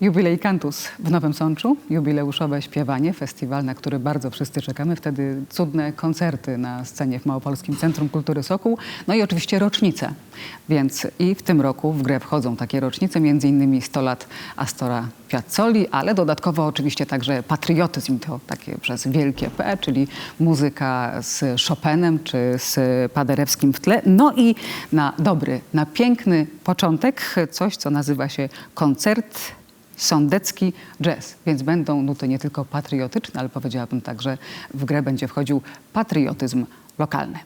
Jubilej Cantus w Nowym Sączu, jubileuszowe śpiewanie, festiwal, na który bardzo wszyscy czekamy. Wtedy cudne koncerty na scenie w Małopolskim Centrum Kultury Sokół. No i oczywiście rocznice. Więc i w tym roku w grę wchodzą takie rocznice, między innymi 100 lat Astora Piazzoli, ale dodatkowo oczywiście także patriotyzm, to takie przez wielkie P, czyli muzyka z Chopinem czy z Paderewskim w tle. No i na dobry, na piękny początek coś, co nazywa się koncert sądecki jazz, więc będą nuty nie tylko patriotyczne, ale powiedziałabym tak, że w grę będzie wchodził patriotyzm lokalny.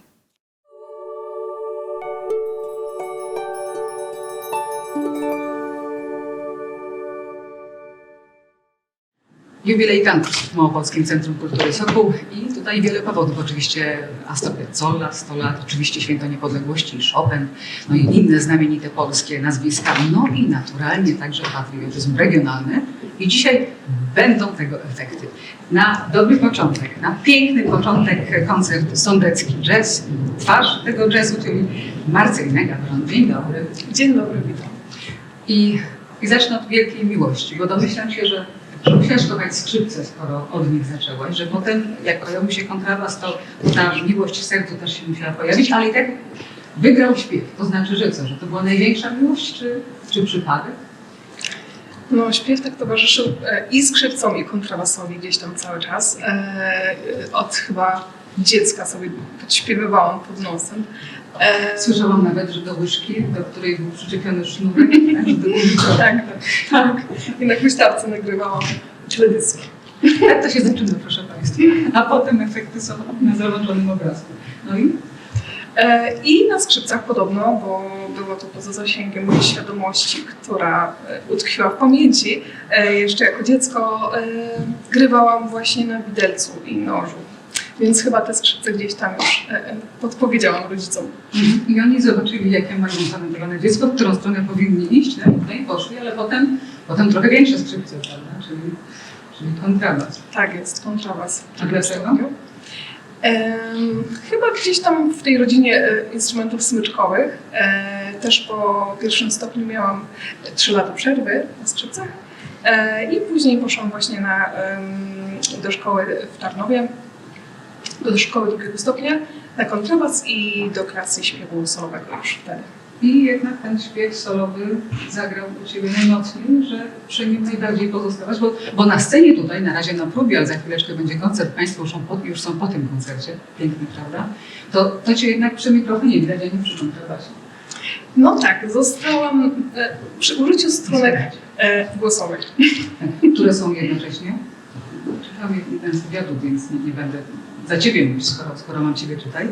Jubilej Cantus w Małopolskim Centrum Kultury Sokół i tutaj wiele powodów. Oczywiście Astor Piazzolla, 100 lat, oczywiście Święto Niepodległości, Chopin, no i inne znamienite polskie nazwiska, no i naturalnie także patriotyzm regionalny. I dzisiaj będą tego efekty. Na dobry początek, na piękny początek koncert Sądecki Jazz, twarz tego jazzu, czyli Marcelina Gawron. Dzień dobry. Dzień dobry, witam. I, I zacznę od wielkiej miłości, bo domyślam się, że, że musiałaś kochać skrzypce, skoro od nich zaczęłaś, że potem jak pojawił się kontrabas, to ta miłość sercu też się musiała pojawić, ale i tak wygrał śpiew. To znaczy, że co, że to była największa miłość, czy, czy przypadek? No, śpiew tak towarzyszył e, i skrzypcom, i kontrabasowi gdzieś tam cały czas. E, Od chyba dziecka sobie podśpiewywałam pod nosem. E, Słyszałam nawet, że do łyżki, do której był przyczepiony sznurek, tak. Tak, tak. I na huśtawce nagrywałam teledyski. Tak to się zaczyna, proszę Państwa. A potem efekty są na załączonym obrazku. No i E, I na skrzypcach podobno, bo było to poza zasięgiem mojej świadomości, która e, utkwiła w pamięci. Jeszcze jako dziecko grywałam właśnie na widelcu i nożu. Więc chyba te skrzypce gdzieś tam już e, e, podpowiedziałam rodzicom. I oni zobaczyli, jakie mają zanotowane dziecko, w którą stronę powinni iść, no, i poszli, ale potem, potem trochę większe skrzypce, prawda? Czyli, czyli kontrabas. Tak jest, kontrabas. A dlaczego? Em, chyba gdzieś tam w tej rodzinie e, instrumentów smyczkowych. E, też po pierwszym stopniu miałam 3 lata przerwy na skrzypcach. E, I później poszłam właśnie na, do szkoły w Tarnowie, do szkoły drugiego stopnia, na kontrabas i do klasy śpiewu solowego już wtedy. I jednak ten śpiew solowy zagrał u Ciebie najmocniej, że przy nim najbardziej pozostałaś, bo, bo na scenie tutaj, na razie na próbie, ale za chwileczkę będzie koncert, Państwo już są po, już są po tym koncercie, piękny, prawda? To, to Cię jednak przy mikrofonie widać, a nie przy kontrabasie. No tak, zostałam e, przy użyciu strunek e, głosowych. Które są jednocześnie. Czytałam jeden z wywiadów, więc nie, nie będę za Ciebie mówić, skoro, skoro mam Ciebie tutaj,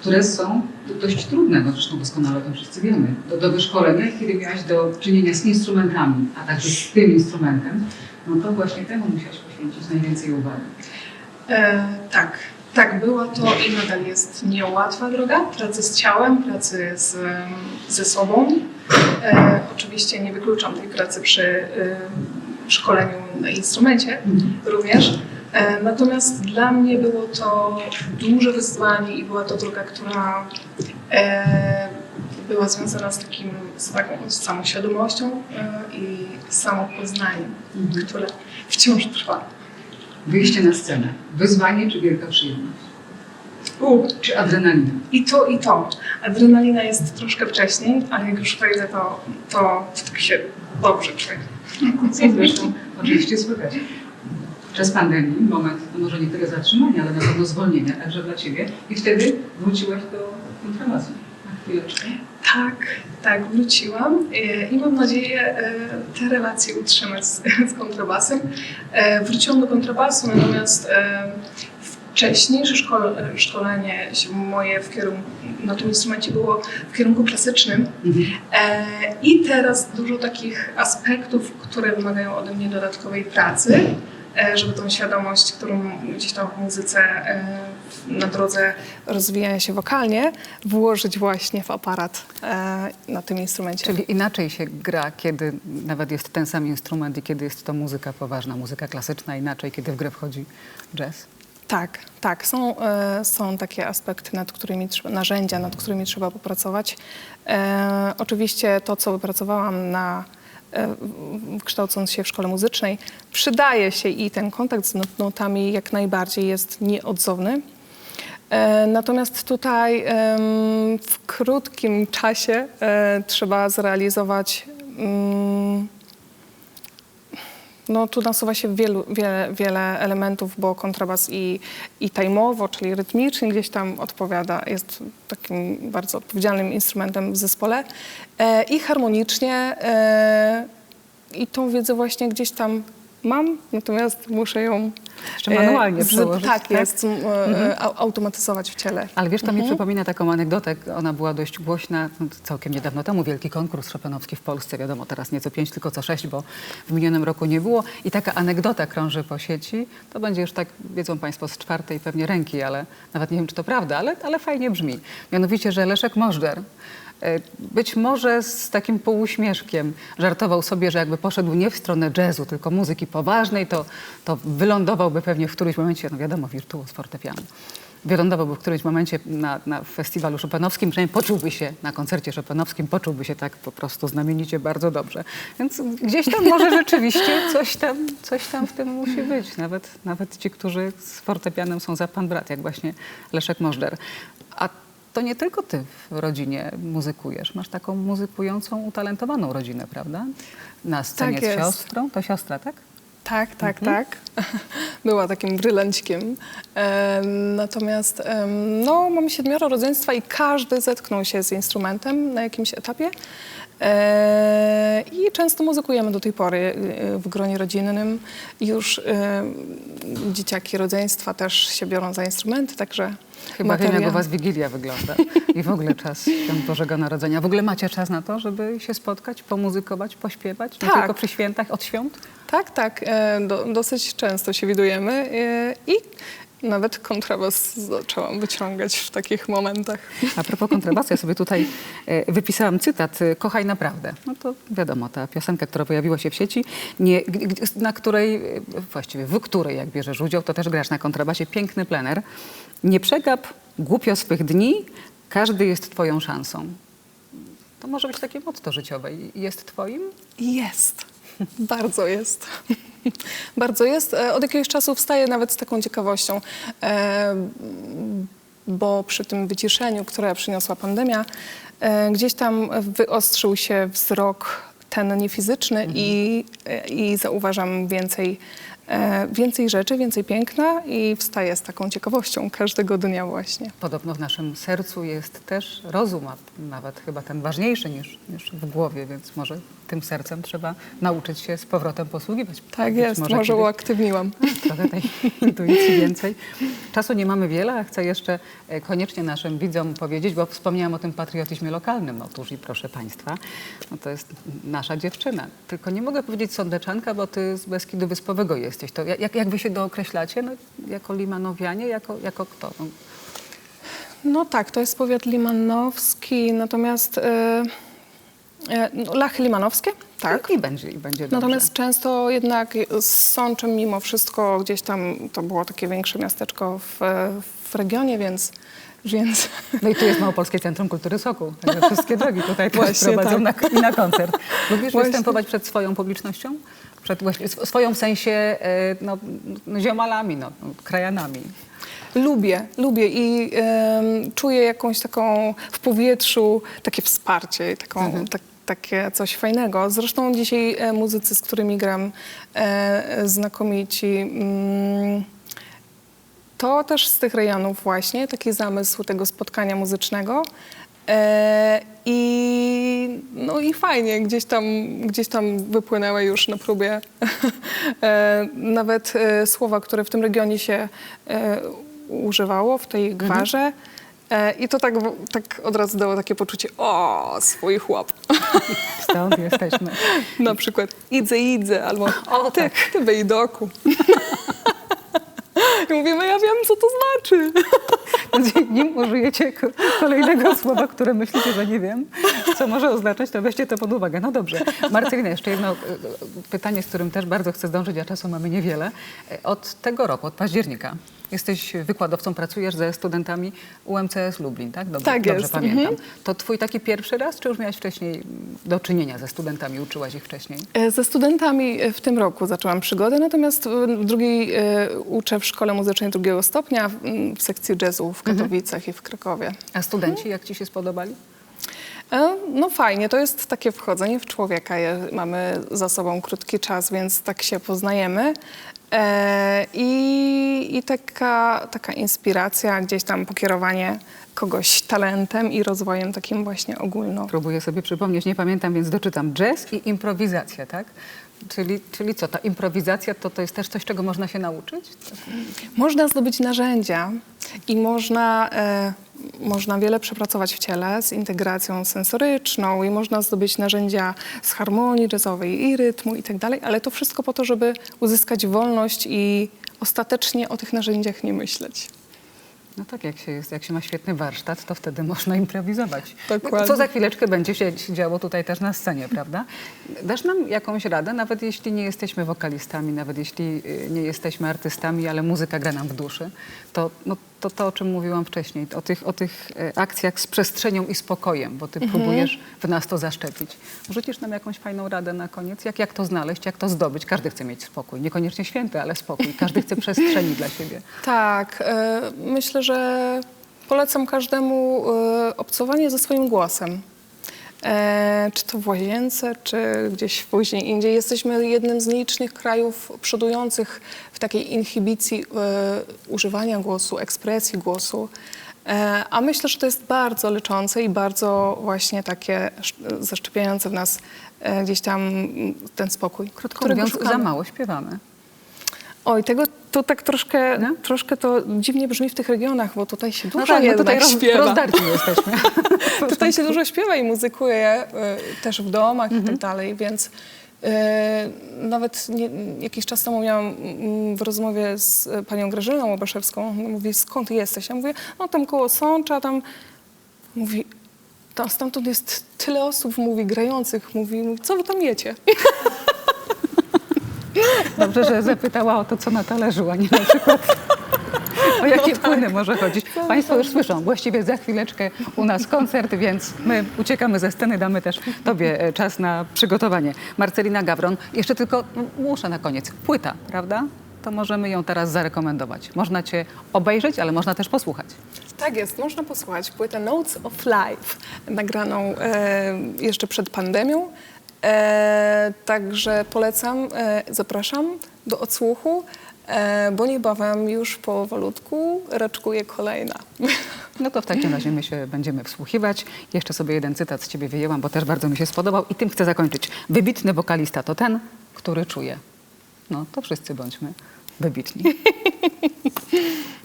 które są do- dość trudne, no zresztą doskonale o tym wszyscy wiemy, do, do wyszkolenia, kiedy miałaś do czynienia z instrumentami, a także z tym instrumentem, no to właśnie temu musiałaś poświęcić najwięcej uwagi. E, tak, tak, była to i nadal jest niełatwa droga pracy z ciałem, pracy z, ze sobą. E, oczywiście nie wykluczam tej pracy przy em, szkoleniu na instrumencie również. E, natomiast dla mnie było to duże wyzwanie i była to droga, która e, była związana z takim, z taką samoświadomością e, i samopoznaniem, Mhm. które wciąż trwa. Wyjście na scenę. Wyzwanie czy wielka przyjemność? U, Czy adrenalina? I to, i to. Adrenalina jest troszkę wcześniej, ale jak już wejdę, to, to się dobrze czuję. Co zresztą oczywiście słychać. Czas pandemii, moment, no może nie tyle zatrzymania, ale na pewno zwolnienia, także dla Ciebie. I wtedy wróciłaś do kontrabasu. Na chwileczkę. Tak, tak, wróciłam e, i mam nadzieję e, te relacje utrzymać z, z kontrabasem. E, Wróciłam do kontrabasu, natomiast wcześniejsze szkol, szkolenie moje w kierunku, na tym instrumencie było w kierunku klasycznym. Mhm. E, I teraz dużo takich aspektów, które wymagają ode mnie dodatkowej pracy, żeby tą świadomość, którą gdzieś tam w muzyce e, na drodze rozwijania się wokalnie, włożyć właśnie w aparat e, na tym instrumencie. Czyli inaczej się gra, kiedy nawet jest ten sam instrument i kiedy jest to muzyka poważna, muzyka klasyczna, inaczej, kiedy w grę wchodzi jazz. Tak, tak. Są, e, są takie aspekty, nad którymi trzeba, narzędzia, nad którymi trzeba popracować. E, oczywiście to, co wypracowałam na e, kształcąc się w szkole muzycznej, przydaje się i ten kontakt z not- notami jak najbardziej jest nieodzowny. E, Natomiast tutaj w krótkim czasie e, trzeba zrealizować. No, tu nasuwa się wielu, wiele, wiele elementów, bo kontrabas i, i tajmowo, czyli rytmicznie gdzieś tam odpowiada, jest takim bardzo odpowiedzialnym instrumentem w zespole. E, i harmonicznie e, i tą wiedzę właśnie gdzieś tam mam, natomiast muszę ją Jeszcze manualnie z- przełożyć, Tak, tak? jest, e, au- automatyzować w ciele. Ale wiesz, to Mhm. mi przypomina taką anegdotę, ona była dość głośna no, całkiem niedawno temu, wielki konkurs szopenowski w Polsce, wiadomo, teraz nie co pięć, tylko co sześć, bo w minionym roku nie było. I taka anegdota krąży po sieci, to będzie już tak, wiedzą Państwo, z czwartej pewnie ręki, ale nawet nie wiem, czy to prawda, ale, ale fajnie brzmi. Mianowicie, że Leszek Możder e, być może z takim półuśmieszkiem żartował sobie, że jakby poszedł nie w stronę jazzu, tylko muzyki poważnej, to, to wylądowałby pewnie w którymś momencie, no wiadomo, wirtuoz fortepianu wylądowałby w którymś momencie na, na festiwalu szopenowskim, przynajmniej poczułby się na koncercie szopenowskim, poczułby się tak po prostu znamienicie bardzo dobrze. Więc gdzieś tam może rzeczywiście coś tam, coś tam w tym musi być. Nawet, nawet ci, którzy z fortepianem są za pan brat, jak właśnie Leszek Możder. To nie tylko ty w rodzinie muzykujesz. Masz taką muzykującą, utalentowaną rodzinę, prawda? Na scenie Tak z siostrą. To siostra, tak? Tak, tak, Mhm. tak. Była takim brylancikiem. Em, Natomiast em, no, mamy siedmioro rodzeństwa i każdy zetknął się z instrumentem na jakimś etapie. E, I często muzykujemy do tej pory e, w gronie rodzinnym. Już e, dzieciaki rodzeństwa też się biorą za instrumenty, także Chyba wiem, jak u was Wigilia wygląda i w ogóle czas Świąt Bożego Narodzenia. W ogóle macie czas na to, żeby się spotkać, pomuzykować, pośpiewać? Nie Tak. tylko przy świętach, od świąt? Tak, tak. e, Do, dosyć często się widujemy e, i nawet kontrabas zaczęłam wyciągać w takich momentach. A propos kontrabasu, ja sobie tutaj e, wypisałam cytat e, Kochaj naprawdę. No to wiadomo, ta piosenka, która pojawiła się w sieci, nie, na której, e, właściwie w której jak bierzesz udział, to też grasz na kontrabasie. Piękny plener. Nie przegap głupio swych dni, każdy jest twoją szansą. To może być takie motto życiowe. Jest twoim? Jest. Bardzo jest. Bardzo jest. E, Od jakiegoś czasu wstaję nawet z taką ciekawością, e, bo przy tym wyciszeniu, które przyniosła pandemia, e, gdzieś tam wyostrzył się wzrok ten niefizyczny i, e, i zauważam więcej, więcej rzeczy, więcej piękna i wstaję z taką ciekawością każdego dnia właśnie. Podobno w naszym sercu jest też rozum, a nawet chyba ten ważniejszy niż, niż w głowie, więc może tym sercem trzeba nauczyć się z powrotem posługiwać. Tak jest, może, kiedyś uaktywniłam. trochę tej intuicji więcej. Czasu nie mamy wiele, a chcę jeszcze e, koniecznie naszym widzom powiedzieć, bo wspomniałam o tym patriotyzmie lokalnym. Otóż i proszę Państwa, no to jest nasza dziewczyna. Tylko nie mogę powiedzieć sądeczanka, bo Ty z Beskidu Wyspowego jesteś. To jak, jak Wy się dookreślacie? No, jako limanowianie? Jako, jako kto? No, No tak, to jest powiat limanowski, natomiast e, Lachy Limanowskie, tak. I będzie, i będzie dobrze. Natomiast często jednak z Sączem mimo wszystko gdzieś tam to było takie większe miasteczko w, w regionie, więc, więc No i tu jest Małopolskie Centrum Kultury Sokół. Także wszystkie drogi tutaj też Właśnie prowadzą na, tak. i na koncert. Lubisz Właśnie. występować przed swoją publicznością? Przed właśnie sw- swoją w sensie e, no, no, ziomalami, no, krajanami. lubię, lubię i em, czuję jakąś taką w powietrzu takie wsparcie, taką, tak, takie coś fajnego. Zresztą dzisiaj e, muzycy, z którymi gram, e, znakomici. Mm, to też z tych rejonów właśnie, taki zamysł tego spotkania muzycznego. E, I, no i fajnie, gdzieś tam, gdzieś tam wypłynęły już na próbie nawet słowa, które w tym regionie się używało, w tej gwarze. E, I to tak, tak od razu dało takie poczucie, o, swój chłop. Stąd jesteśmy. na przykład idzę, idzę, albo O, ty, tak. ty bejdoku. I mówimy, ja wiem, co to znaczy. Nim użyjecie ko- kolejnego słowa, które myślicie, że nie wiem, co może oznaczać, to weźcie to pod uwagę. No dobrze. Marcelina, jeszcze jedno e, pytanie, z którym też bardzo chcę zdążyć, a czasu mamy niewiele. E, Od tego roku, od października, Jesteś wykładowcą, pracujesz ze studentami UMCS Lublin, tak? Dobrze, Tak dobrze jest, pamiętam. To twój taki pierwszy raz, czy już miałaś wcześniej do czynienia ze studentami, uczyłaś ich wcześniej? E, Ze studentami e, w tym roku zaczęłam przygodę, natomiast e, w drugiej uczę w szkole muzycznej drugiego stopnia w, m, w sekcji jazzu w Katowicach i w Krakowie. A studenci, jak ci się spodobali? No fajnie, to jest takie wchodzenie w człowieka. Mamy za sobą krótki czas, więc tak się poznajemy. E, I, i taka, taka inspiracja, gdzieś tam pokierowanie kogoś talentem i rozwojem takim właśnie ogólno. Próbuję sobie przypomnieć, nie pamiętam, więc doczytam. Jazz i improwizacja, tak? Czyli, czyli co, ta improwizacja to, to jest też coś, czego można się nauczyć? Można zdobyć narzędzia i można, e, można wiele przepracować w ciele z integracją sensoryczną i można zdobyć narzędzia z harmonii jazzowej i rytmu i tak dalej, ale to wszystko po to, żeby uzyskać wolność i ostatecznie o tych narzędziach nie myśleć. No tak, jak się, jest, jak się ma świetny warsztat, to wtedy można improwizować. Dokładnie. Co za chwileczkę będzie się działo tutaj też na scenie, prawda? Dasz nam jakąś radę, nawet jeśli nie jesteśmy wokalistami, nawet jeśli y, nie jesteśmy artystami, ale muzyka gra nam w duszy, to no, to, to o czym mówiłam wcześniej, o tych, o tych e, akcjach z przestrzenią i spokojem, bo ty próbujesz w nas to zaszczepić. Rzucisz nam jakąś fajną radę na koniec? Jak, jak to znaleźć, jak to zdobyć? Każdy chce mieć spokój, niekoniecznie święty, ale spokój. Każdy chce przestrzeni dla siebie. Tak, e, myślę, że polecam każdemu e, obcowanie ze swoim głosem. E, czy to w łazience, czy gdzieś później indziej. Jesteśmy jednym z nielicznych krajów przodujących w takiej inhibicji e, używania głosu, ekspresji głosu. E, a myślę, że to jest bardzo leczące i bardzo właśnie takie sz- zaszczepiające w nas e, gdzieś tam ten spokój. Krótko mówiąc, za szukamy. mało śpiewamy. Oj, tego to tak troszkę, No? troszkę to dziwnie brzmi w tych regionach, bo tutaj się dużo No tak, jednak tutaj roz, rozdarci jesteśmy. Tutaj się dużo śpiewa i muzykuje y, też w domach i Mhm. tak dalej, więc y, nawet nie, jakiś czas temu miałam mm, w rozmowie z y, panią Grażyną Łobaszewską, ona mówi, skąd jesteś? Ja mówię, no tam koło Sącza, tam mówi, tam stamtąd jest tyle osób, mówi, grających, mówi, mówi, co wy tam jecie? Dobrze, że zapytała o to, co na talerzu, a nie na przykład o jakie tak. płyny może chodzić. Państwo już słyszą, właściwie za chwileczkę u nas koncert, więc my uciekamy ze sceny, damy też Tobie e, czas na przygotowanie. Marcelina Gawron, jeszcze tylko muszę na koniec. Płyta, prawda? To możemy ją teraz zarekomendować. Można Cię obejrzeć, ale można też posłuchać. Tak jest, można posłuchać płytę Notes of Life, nagraną e, jeszcze przed pandemią. E, także polecam, e, zapraszam do odsłuchu, e, bo niebawem już powolutku raczkuje kolejna. No to w takim razie my się będziemy wsłuchiwać. Jeszcze sobie jeden cytat z ciebie wyjęłam, bo też bardzo mi się spodobał i tym chcę zakończyć. Wybitny wokalista to ten, który czuje. No to wszyscy bądźmy wybitni.